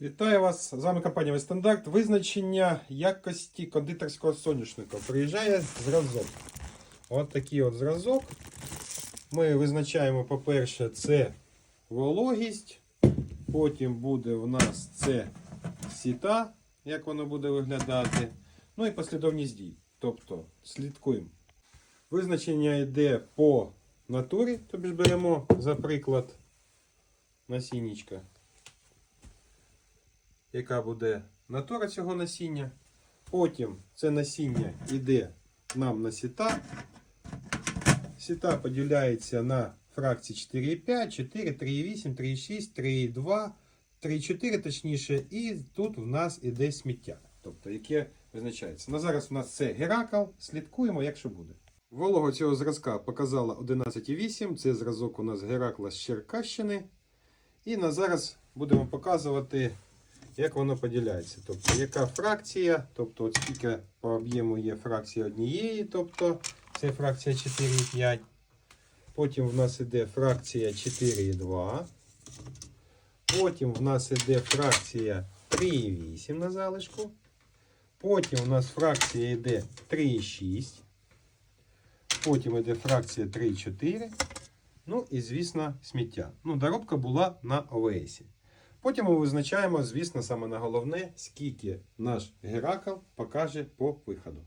Вітаю вас! З вами компанія Вестандарт. Визначення якості кондитерського соняшника. Приїжджає зразок. От такий от зразок. Ми визначаємо, по-перше, це вологість. Потім буде в нас це сіта, як воно буде виглядати. Ну і послідовність дій. Тобто слідкуємо. Визначення йде по натурі, тобі ж беремо, за приклад, насінничка яка буде натура цього насіння. Потім це насіння йде нам на сіта. Сіта поділяється на фракції 4,5, 4, 3,8, 3,6, 3,2, 3,4 точніше, і тут в нас іде сміття, тобто яке визначається. На зараз у нас це Геракл, слідкуємо, якщо буде. Волого цього зразка показала 11,8. Це зразок у нас Геракла з Черкащини. І на зараз будемо показувати як воно поділяється. Тобто, яка фракція, тобто от скільки по об'єму є фракція однієї, тобто це фракція 4,5. Потім в нас іде фракція 4,2. Потім в нас іде фракція 3,8 на залишку. Потім у нас фракція йде 3,6. Потім йде фракція 3,4. Ну і, звісно, сміття. Ну, доробка була на ОВС. Потім ми визначаємо, звісно, саме на головне, скільки наш Геракл покаже по виходу.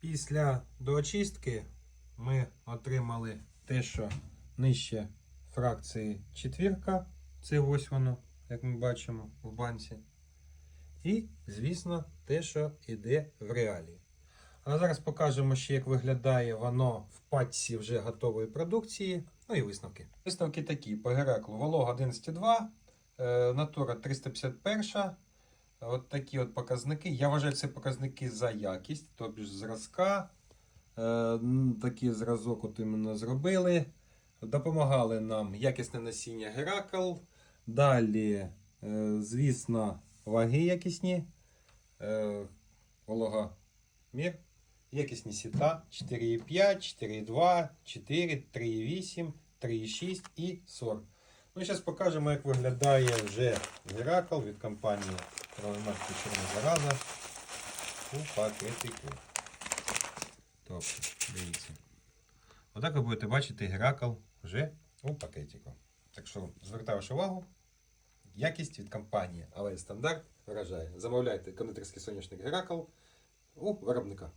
Після доочистки ми отримали те, що нижче фракції четвірка. Це ось воно, як ми бачимо в банці. І, звісно, те, що йде в реалії. А зараз покажемо ще, як виглядає воно в пачці вже готової продукції. Ну і висновки. Висновки такі: по Гераклу волога 11,2. Е, Натура 351. От такі от показники. Я вважаю, це показники за якість, тобто зразка. Е, Такий зразок от іменно зробили. Допомагали нам якісне насіння Геракл. Далі, е, звісно, ваги якісні. Е, Вологомір. Якісні сіта 4,5, 4,2, 4, 3,8, 3,6 і 40. Ну, зараз покажемо, як виглядає вже Геракл від компанії Равимарки Чорна Зараза у пакетику. Тобто, дивіться. Отак ви будете бачити Геракл вже у пакетику. Так що звертаю вашу увагу. Якість від компанії Але Стандарт вражає. Замовляйте кондитерський соняшник Геракл у виробника.